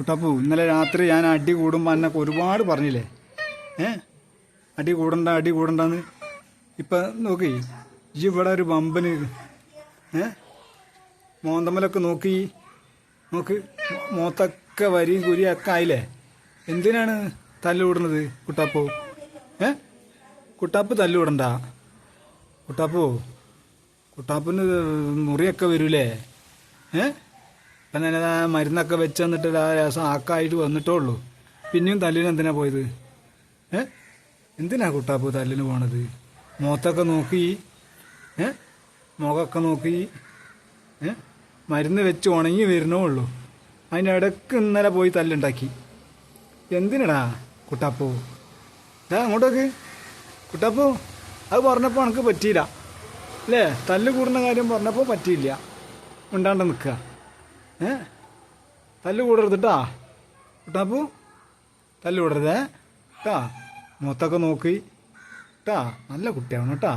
കുട്ടപ്പു ഇന്നലെ രാത്രി ഞാൻ അടി കൂടുമ്പോൾ എന്നൊക്കെ ഒരുപാട് പറഞ്ഞില്ലേ? ഏ? അടി കൂടണ്ട അടി കൂടണ്ടെന്ന്. ഇപ്പം നോക്കി ഈ ഇവിടെ ഒരു ബമ്പന് ഏ? മോന്തമ്മലൊക്കെ നോക്കി നോക്ക് മോത്തൊക്കെ വരിയും കുരിയും ഒക്കെ ആയില്ലേ? എന്തിനാണ് തല്ലുകൂടുന്നത് കുട്ടപ്പു? ഏ? കുട്ടാപ്പ് തല്ലുകൂടണ്ട കുട്ടാപ്പു കുട്ടാപ്പിന് മുറിയൊക്കെ വരൂലേ? ഏ? ഇപ്പം തന്നെ മരുന്നൊക്കെ വെച്ച് തന്നിട്ട് ആ രസം ആക്കായിട്ട് വന്നിട്ടേ ഉള്ളൂ പിന്നെയും തല്ലിന് എന്തിനാ പോയത്? ഏ? എന്തിനാ കുട്ടാപ്പ് തല്ലിന് പോണത്? മുഖത്തൊക്കെ നോക്കി ഏ? മുഖമൊക്കെ നോക്കി ഏ? മരുന്ന് വെച്ച് ഉണങ്ങി വരണേ ഉള്ളൂ അതിന്റെ ഇടയ്ക്ക് ഇന്നലെ പോയി തല്ലുണ്ടാക്കി. എന്തിനടാ കുട്ടാപ്പോ? ഏ അങ്ങോട്ടേക്ക്. കുട്ടാപ്പോ അത് പറഞ്ഞപ്പോൾ എനിക്ക് പറ്റിയില്ല. അല്ലേ? തല്ല് കൂടുന്ന കാര്യം പറഞ്ഞപ്പോൾ പറ്റിയില്ല. ഉണ്ടാണ്ട് നിൽക്കുക. ഏ? തല്ല് കൂടരുത് കേട്ടാ കുട്ടാപ്പു തല്ല് കൂടരുതേ. കേട്ടാ മുഖത്തൊക്കെ നോക്കി. കേട്ടാ നല്ല കുട്ടിയാണ് കേട്ടാ